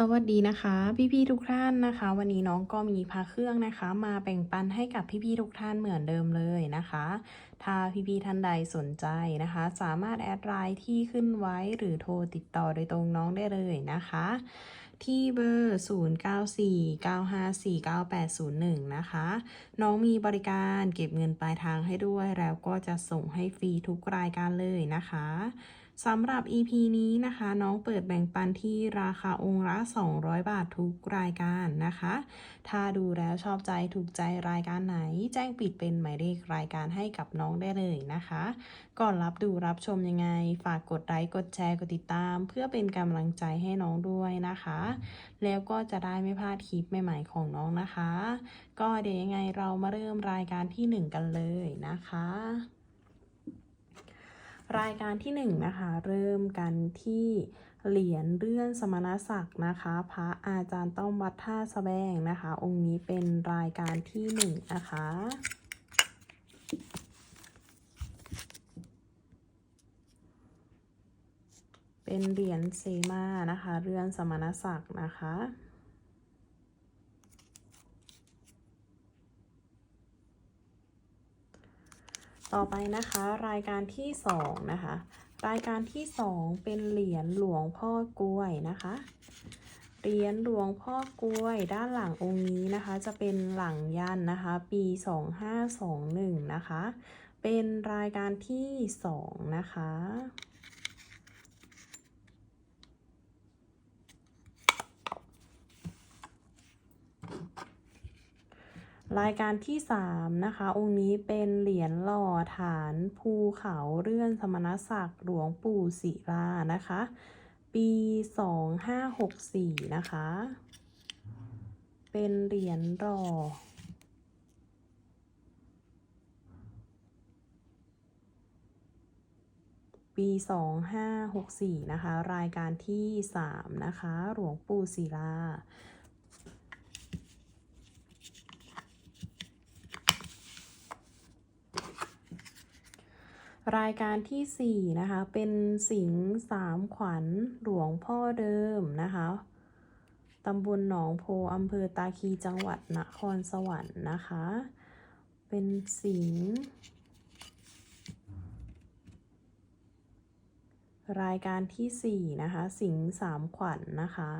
สวัสดีนะคะ พี่ๆทุกท่านนะคะ วันนี้น้องก็มีพาเครื่องนะคะ มาแบ่งปันให้กับพี่ๆทุกท่านเหมือนเดิมเลยนะคะ ถ้าพี่ๆท่านใดสนใจนะคะ สามารถแอดไลน์ที่ขึ้นไว้หรือโทรติดต่อโดยตรงน้องได้เลยนะคะ ที่เบอร์ 0949549801 นะคะ น้องมีบริการเก็บเงินปลายทางให้ด้วยแล้วก็จะส่งให้ฟรีทุกรายการเลยนะคะ สำหรับ EP นี้นะคะ น้องเปิดแบ่งปันที่ราคาองค์ละ 200 บาททุกรายการนะคะ ถ้าดูแล้วชอบใจถูกใจรายการไหน แจ้งปิดเป็นหมายเลขรายการให้กับน้องได้เลยนะคะ ก่อนรับดูรับชมยังไง ฝากกดไลค์กดแชร์กดติดตาม เพื่อเป็นกำลังใจให้น้องด้วยนะคะ แล้วก็จะได้ไม่พลาดคลิปใหม่ๆของน้องนะคะ ก็เดี๋ยวยังไงเรามาเริ่มรายการที่ 1 กันเลยนะคะ รายการที่1นะคะเริ่มกันที่เหรียญเลื่อนสมณศักดิ์นะคะ พระอาจารย์ต้อมวัดท่าสะแบงนะคะ องค์นี้เป็นรายการที่1นะคะเป็นเหรียญเซมานะคะ เรือนสมณศักดิ์นะคะ ต่อไปนะคะรายการที่สองนะคะ รายการที่สองเป็นเหรียญหลวงพ่อกล้วยนะคะ เหรียญหลวงพ่อกล้วยด้านหลังองค์นี้นะคะ จะเป็นหลังยันนะคะ ปี 2521 นะคะ เป็นรายการที่สองนะคะ รายการที่ 3 นะคะ องค์นี้เป็นเหรียญหล่อฐานภูเขาเรื่อนสมณศักดิ์หลวงปู่ศิลานะคะ ปี 2564 นะคะ เป็นเหรียญหล่อปี 2564 นะคะ รายการที่ 3 นะคะ หลวงปู่ศิลา รายการที่ 4 นะคะ เป็นสิงห์สามขวัญหลวงพ่อเดิมนะคะตำบลหนองโพอำเภอตาคีจังหวัดนครสวรรค์นะคะ เป็นสิงห์รายการที่ 4 นะคะ สิงห์สามขวัญนนะคะ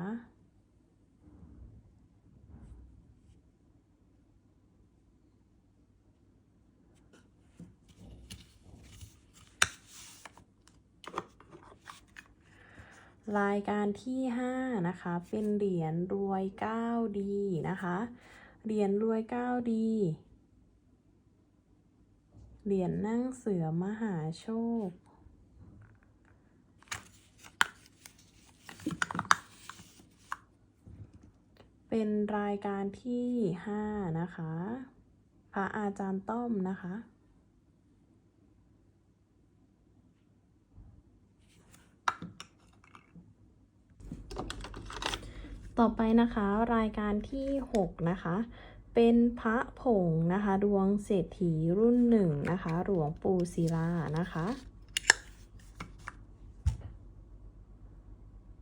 รายการที่ 5 นะคะ เป็นเหรียญรวย9ดีนะคะ เหรียญรวย9ดีเหรียญนั่งเสือมหาโชค เป็นรายการที่ 5 นะคะ พระอาจารย์ต้อมนะคะ ต่อไปนะคะรายการที่ 6 นะคะ เป็นพระผงนะคะ ดวงเศรษฐีรุ่นหนึ่งนะคะ หลวงปู่ศิลานะคะ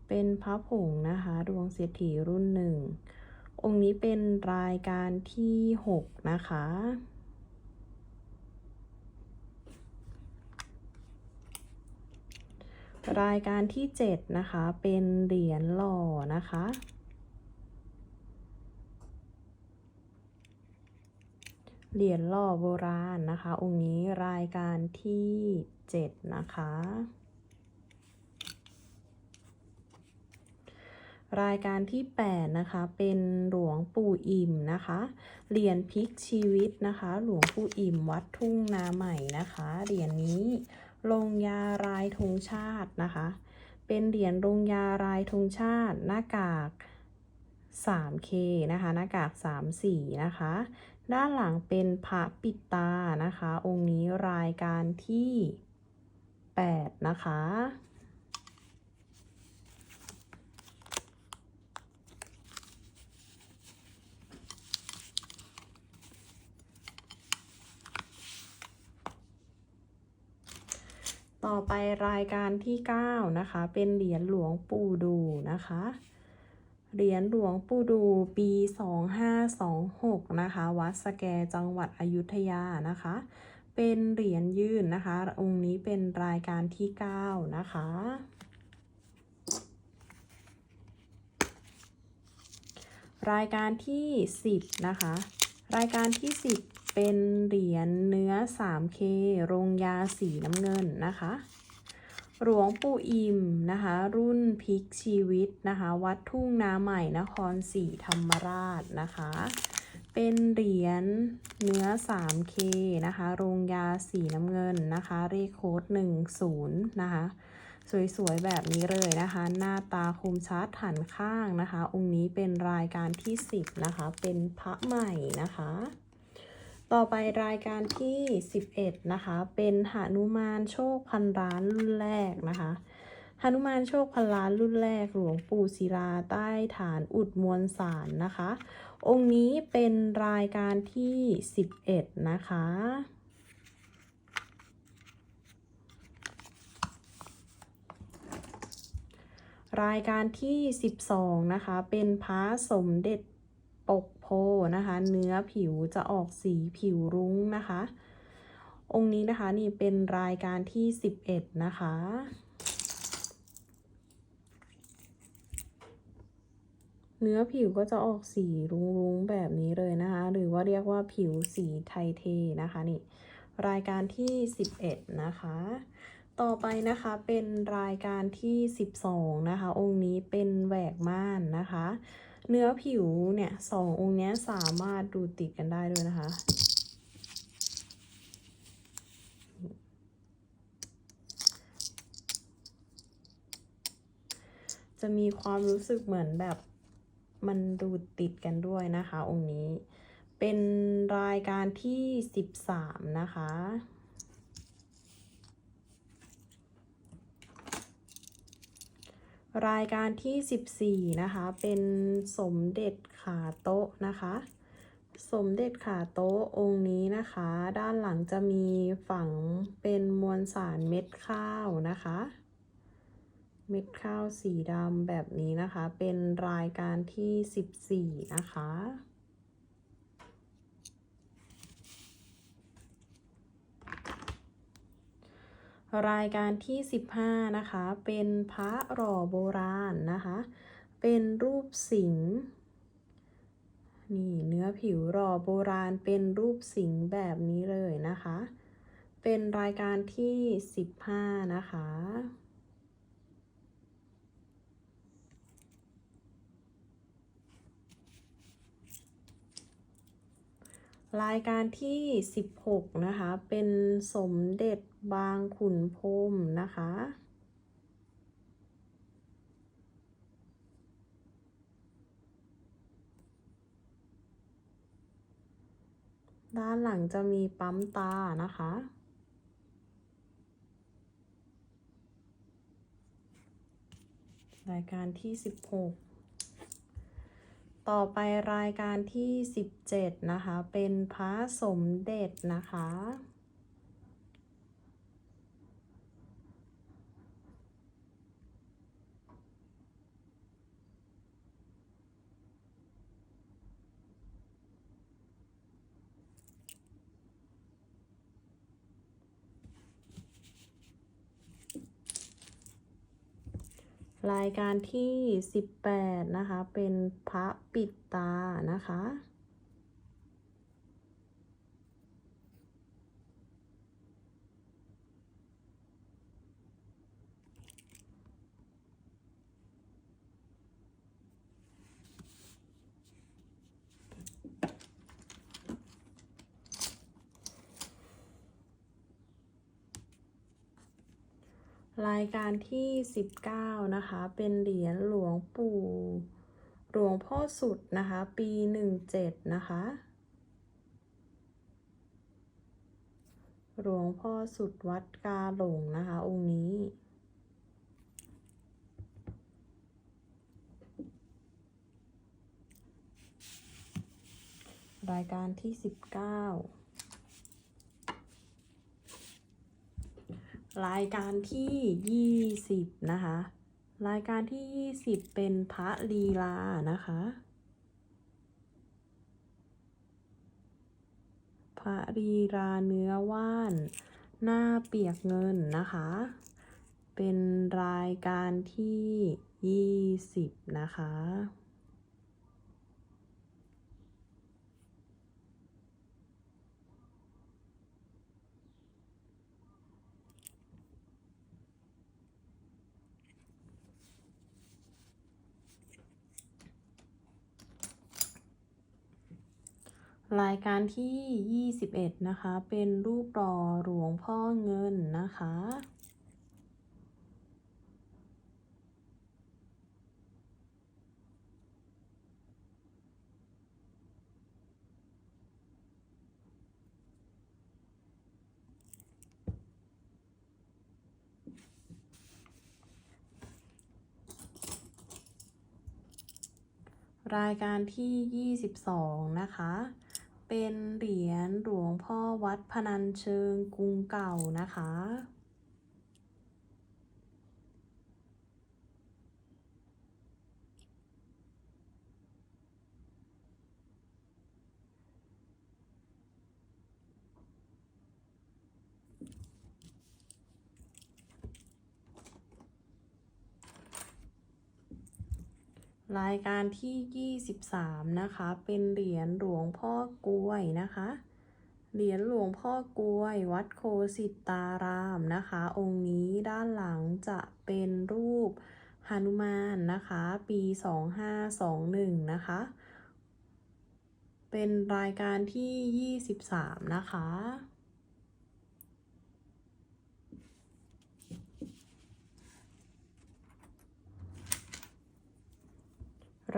เป็นพระผงนะคะ ดวงเศรษฐีรุ่นหนึ่งองค์นี้เป็นรายการที่ 6 นะคะ รายการที่ 7 นะคะ เป็นเหรียญหล่อนะคะ เหรียญหล่อโบราณนะคะ องค์นี้รายการที่ 7 นะคะ รายการที่ 8 นะคะ เป็นหลวงปู่อิ่มนะคะ เหรียญพลิกชีวิตนะคะ หลวงปู่อิ่มวัดทุ่งนาใหม่นะคะ เหรียญนี้ลงยารายธงชาตินะคะ เป็นเหรียญลงยารายธงชาติหน้ากาก 3K นะคะ หน้ากาก 3 สีนะคะ ด้านหลังเป็นพระปิดตานะคะ องค์นี้รายการที่ 8 นะคะ ต่อไปรายการที่ 9 นะคะ เป็นเหรียญหลวงปู่ดูนะคะ เหรียญหลวงปู่ดูปี 2526 นะคะ วัดสแกจังหวัดอยุธยานะคะ เป็นเหรียญยื่นนะคะ องค์นี้เป็นรายการที่ 9 นะคะ รายการที่ 10 นะคะ รายการที่ 10 เป็นเหรียญเนื้อ 3K โรงยาสีน้ำเงินนะคะ หลวงปู่อิมนะคะ รุ่นพลิกชีวิตนะคะ วัดทุ่งนาใหม่นครศรีธรรมราชนะคะ เป็นเหรียญเนื้อ 3K นะคะ โรงยาสีน้ำเงินนะคะเลขโค้ด10 นะคะ สวยๆ แบบนี้เลยนะคะ หน้าตาคมชัดหันข้างนะคะ องค์นี้เป็นรายการที่ 10 นะคะ เป็นพระใหม่นะคะ ต่อไปรายการที่ 11 นะคะ เป็นหานุมานโชคพันล้านรุ่นแรกนะคะหานุมานโชคพันล้านรุ่นแรกหลวงปู่ศิลาใต้ฐานอุดมวลสารนะคะ องค์นี้เป็นรายการที่ 11 นะคะรายการที่ 12 นะคะ เป็นพระสมเด็จ โพนะคะ เนื้อผิวจะออกสีผิวรุ้งนะคะ องค์นี้นะคะนี่เป็นรายการที่ 11 นะคะเนื้อผิวก็จะออกสีรุ้งๆแบบนี้เลยนะคะ หรือว่าเรียกว่าผิวสีไทเทนะคะนี่รายการที่ 11 นะคะ ต่อไปนะคะเป็นรายการที่ 12 นะคะ องค์นี้เป็นแหวกม่านนะคะ เนื้อผิวเนี่ยสององค์นี้สามารถดูติดกันได้ด้วยนะคะ จะมีความรู้สึกเหมือนแบบมันดูติดกันด้วยนะคะ องค์นี้ เป็นรายการที่ 13 นะคะ รายการที่ 14 นะคะ เป็นสมเด็จขาโต๊ะนะคะ สมเด็จขาโต๊ะองค์นี้นะคะ ด้านหลังจะมีฝังเป็นมวลสารเม็ดข้าวนะคะ เม็ดข้าวสีดำแบบนี้นะคะ เป็นรายการที่ 14 นะคะ รายการที่ 15 นะคะ เป็นพระหล่อโบราณนะคะ เป็นรูปสิงห์นี่เนื้อผิวหล่อโบราณเป็นรูปสิงห์แบบนี้เลยนะคะ เป็นรายการที่ 15 นะคะ รายการที่ 16 นะคะ เป็นสมเด็จบางขุนพรมนะคะ ด้านหลังจะมีปั๊มตานะคะ รายการที่ 16 ต่อไปรายการที่ 17 นะคะ เป็นพระสมเด็จนะคะ รายการที่ 18 นะคะ เป็นพระปิดตานะคะ รายการที่ 19 นะคะ เป็นเหรียญหลวงปู่ หลวงพ่อสุดนะคะ ปี 17 นะคะ หลวงพ่อสุดวัดกาหลงนะคะ องค์นี้รายการที่ 19 รายการที่20นะคะ รายการที่20เป็นพระลีลานะคะ พระลีลาเนื้อว่าน หน้าเปียกเงินนะคะ เป็นรายการที่20นะคะ รายการที่ 21 นะคะ เป็นรูปหล่อหลวงพ่อเงินนะคะ รายการที่ 22 นะคะ เป็นเหรียญหลวงพ่อวัดพนัญเชิงกรุงเก่านะคะ รายการที่ 23 นะคะ เป็นเหรียญหลวงพ่อกล้วยนะคะ เหรียญหลวงพ่อกล้วย วัดโคสิตารามนะคะ องค์นี้ด้านหลังจะเป็นรูปหนุมานนะคะ ปี 2521 นะคะ เป็นรายการที่ 23 นะคะ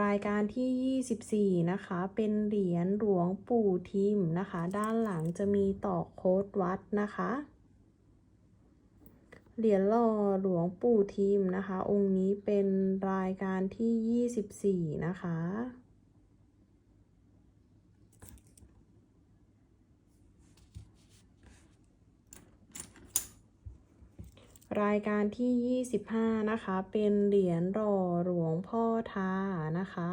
รายการที่ 24 นะคะ เป็นเหรียญหลวงปู่ทิมนะคะ ด้านหลังจะมีต่อโค้ดวัดนะคะ เหรียญหล่อหลวงปู่ทิมนะคะ องค์นี้เป็นรายการที่ 24 นะคะ รายการที่ 25 นะคะ เป็นเหรียญหล่อหลวงพ่อทานะคะ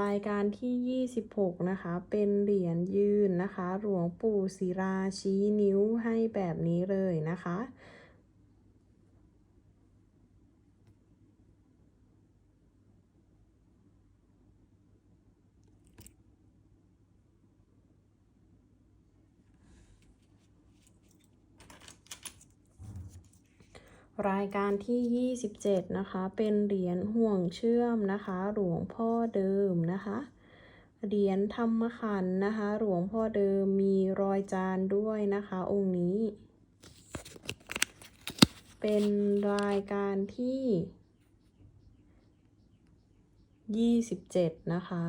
รายการที่ 26 นะคะ เป็นเหรียญยืนนะคะ หลวงปู่ศิราชี้นิ้วให้แบบนี้เลยนะคะ รายการที่ 27 นะคะ เป็นเหรียญห่วงเชื่อมนะคะ หลวงพ่อเดิมนะคะ เหรียญธรรมขันนะคะ หลวงพ่อเดิมมีรอยจานด้วยนะคะ องค์นี้ เป็นรายการที่ 27 นะคะ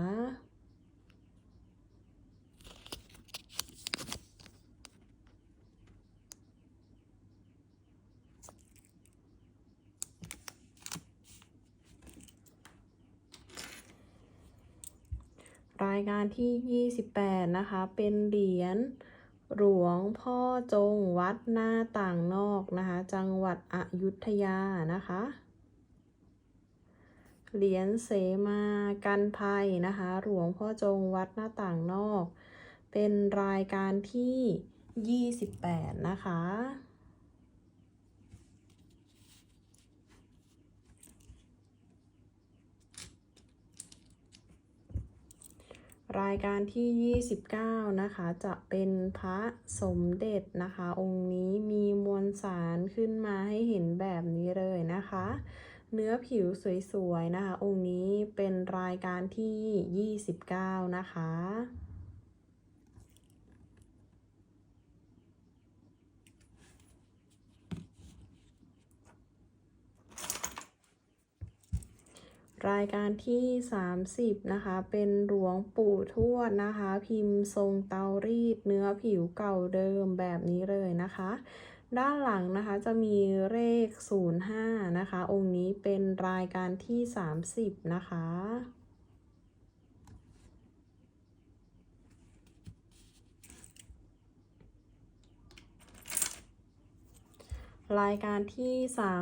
รายการที่ 28 นะคะ เป็นเหรียญหลวงพ่อจงวัดหน้าต่างนอกนะคะ จังหวัดอยุธยานะคะ เหรียญเสมากันภัยนะคะ หลวงพ่อจงวัดหน้าต่างนอก เป็นรายการที่ 28 นะคะ รายการที่ 29 นะคะ จะเป็นพระสมเด็จนะคะ องค์นี้มีมวลสารขึ้นมาให้เห็นแบบนี้เลยนะคะ เนื้อผิวสวย ๆ นะคะ องค์นี้เป็นรายการที่ 29 นะคะ รายการที่ 30 นะคะ เป็นหลวงปู่ทวดนะคะ พิมพ์ทรงเตารีด เนื้อผิวเก่าเดิมแบบนี้เลยนะคะ ด้านหลังนะคะจะมีเลข 05 นะคะ องค์นี้เป็นรายการที่ 30 นะคะ รายการที่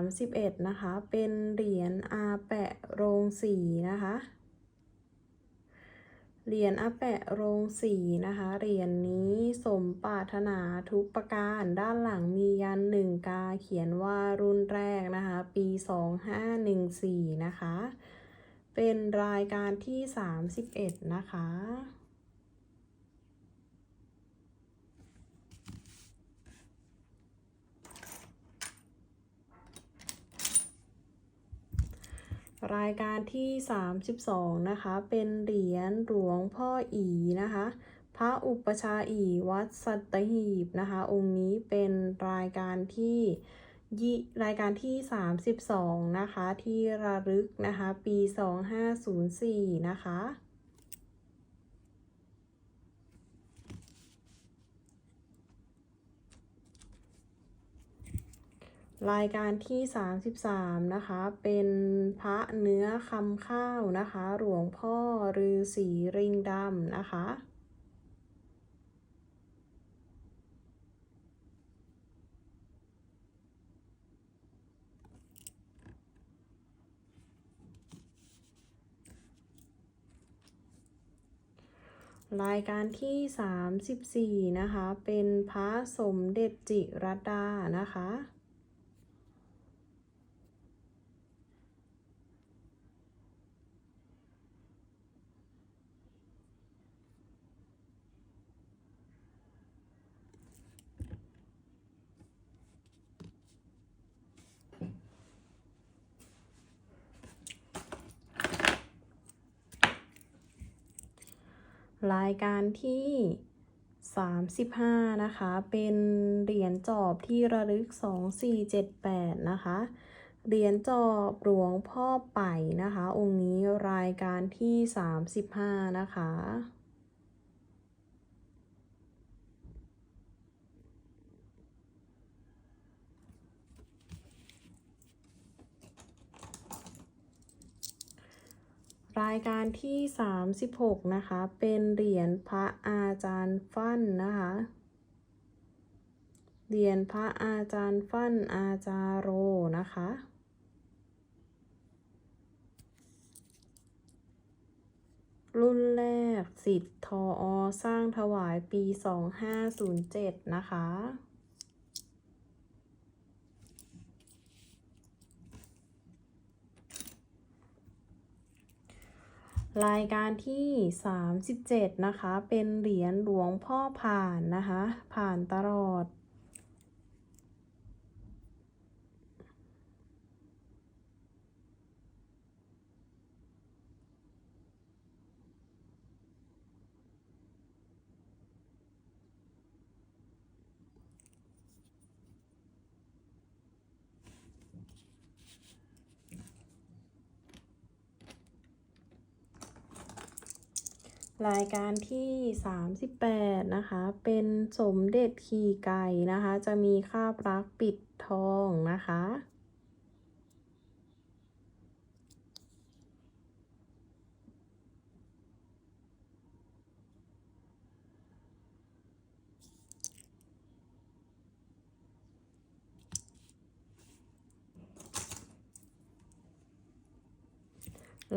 31 นะคะ เป็นเหรียญอาแปะโรงสีนะคะ เหรียญอาแปะโรงสีนะคะ เหรียญนี้สมปรารถนาทุกประการ ด้านหลังมียันหนึ่งกาเขียนว่ารุ่นแรกนะคะ ปี 2514 นะคะ เป็นรายการที่ 31 นะคะ รายการที่ 32 นะคะ เป็นเหรียญหลวงพ่ออีนะคะ พระอุปชาอีวัดสัตหีบนะคะ องค์นี้เป็นรายการที่ยี่รายการที่ 32 นะคะ ที่ระลึกนะคะ ปี 2504 นะคะ รายการที่ 33 นะคะ เป็นพระเนื้อคำข้าวนะคะ หลวงพ่อฤาษีริงดำนะคะ รายการที่ 34 นะคะ เป็นพระสมเด็จจิรดานะคะ รายการที่ 35 นะคะ เป็นเหรียญจอบที่ระลึก 2478 นะคะ เหรียญจอบหลวงพ่อไป่นะคะ องค์นี้รายการที่ 35 นะคะ รายการที่ 36 นะคะ เป็นเหรียญพระอาจารย์ฟั่นนะคะ เหรียญพระอาจารย์ฟั่นอาจารโรนะคะ รุ่นแรกสิทธิ์ทออสร้างถวายปี 2507 นะคะ รายการที่ 37 นะคะ เป็นเหรียญหลวงพ่อผ่านนะคะ ผ่านตลอด รายการที่ 38 นะคะ เป็นสมเด็จขี่ไก่นะคะ จะมีคาบรักปิดทองนะคะ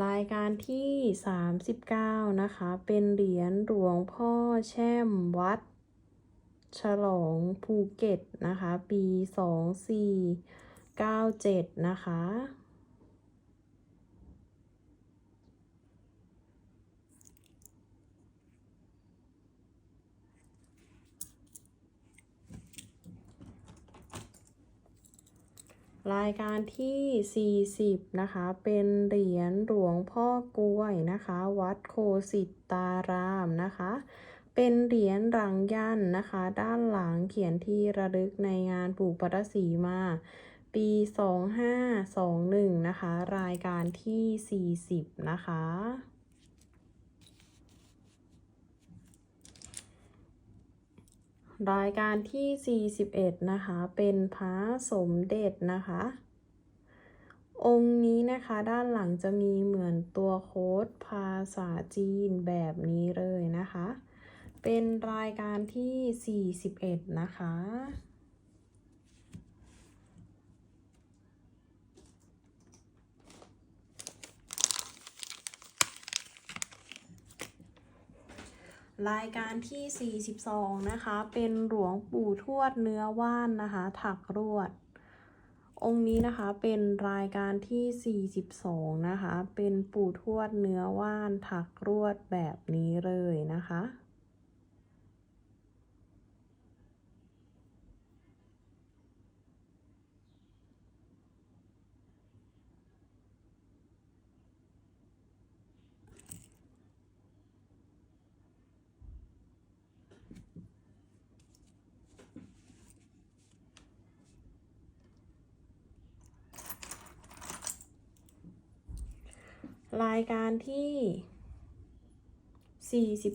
รายการที่ 39 นะคะ เป็นเหรียญหลวงพ่อแช่มวัด ฉลองภูเก็ตนะคะ ปี 2497 นะคะ รายการที่ 40 นะคะ เป็นเหรียญหลวงพ่อกล้วยนะคะ วัดโคสิตตารามนะคะ เป็นเหรียญรังยันนะคะ ด้านหลังเขียนที่ระลึกในงานปลูกปัตสีมา ปี 2521 นะคะ รายการที่ 40 นะคะ รายการที่ 41 นะคะ เป็นพระสมเด็จนะคะ องค์นี้นะคะด้านหลังจะมีเหมือนตัวโค้ดภาษาจีนแบบนี้เลยนะคะ เป็นรายการที่ 41 นะคะ รายการที่ 42 นะคะ เป็นหลวงปู่ทวดเนื้อว่านนะคะ ถักรวด องค์นี้นะคะเป็นรายการที่ 42 นะคะ เป็นปู่ทวดเนื้อว่านถักรวดแบบนี้เลยนะคะ รายการที่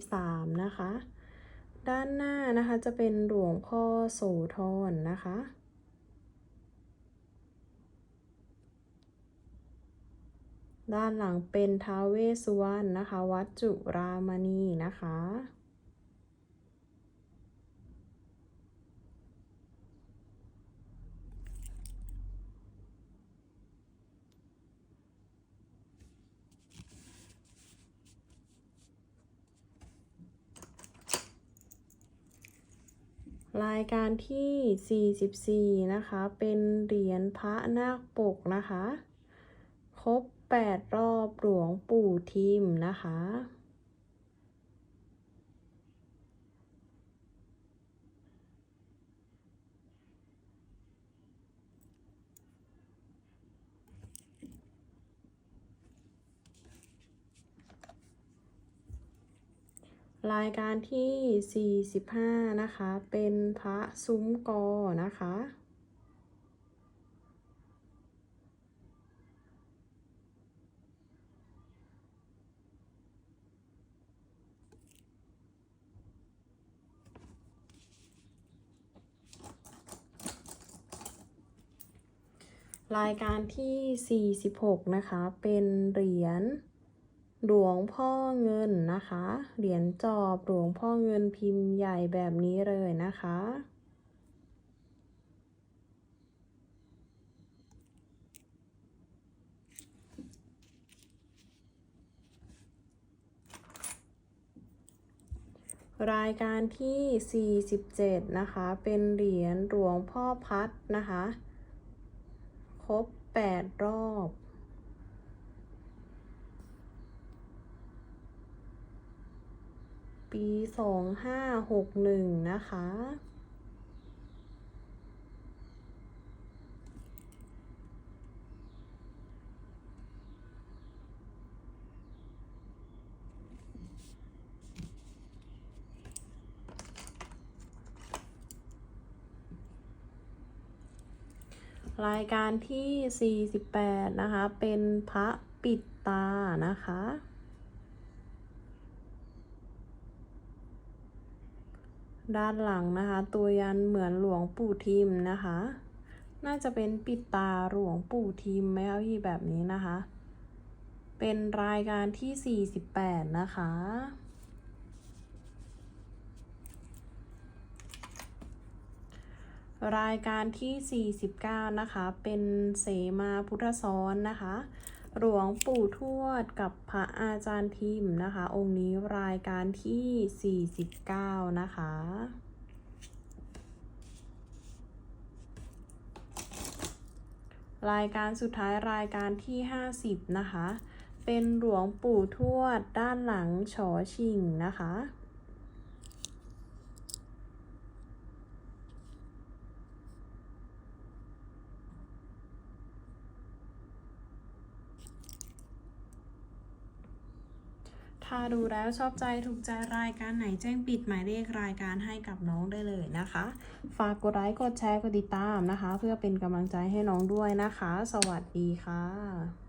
43 นะคะ ด้านหน้านะคะจะเป็นหลวงพ่อโสธรนะคะ ด้านหลังเป็นท้าวเวสสุวรรณนะคะ วัดจุรามณีนะคะ รายการที่ 44 นะคะ เป็นเหรียญพระนาคปกนะคะ ครบ 8 รอบหลวงปู่ทิมนะคะ รายการที่ 45 นะคะ เป็นพระซุ้มกอนะคะ รายการที่ 46 นะคะ เป็นเหรียญ หลวงพ่อเงินนะคะ เหรียญจอบหลวงพ่อเงินพิมพ์ใหญ่แบบนี้เลยนะคะ รายการที่ 47 นะคะ เป็นเหรียญหลวงพ่อพัดนะคะ ครบ 8 รอบ ปี2561นะคะ รายการที่ 48 นะคะ เป็นพระปิดตานะคะ ด้านหลังนะคะ ตัวยันเหมือนหลวงปู่ทิมนะคะ น่าจะเป็นปิดตาหลวงปู่ทิมไหมคะพี่แบบนี้นะคะ เป็นรายการที่ 48 นะคะรายการที่ 49 นะคะ เป็นเสมาพุทธซ้อนนะคะ หลวงปู่ทวดกับพระอาจารย์ทิมนะคะ องค์นี้รายการที่ 49 นะคะ รายการสุดท้ายรายการที่ 50 นะคะ เป็นหลวงปู่ทวดด้านหลังฉอชิงนะคะ ถ้าดูแล้วชอบใจถูกใจรายการไหนแจ้งปิดหมายเลขรายการให้กับน้องได้เลยนะคะ ฝากกดไลค์กดแชร์กดติดตามนะคะ เพื่อเป็นกำลังใจให้น้องด้วยนะคะ สวัสดีค่ะ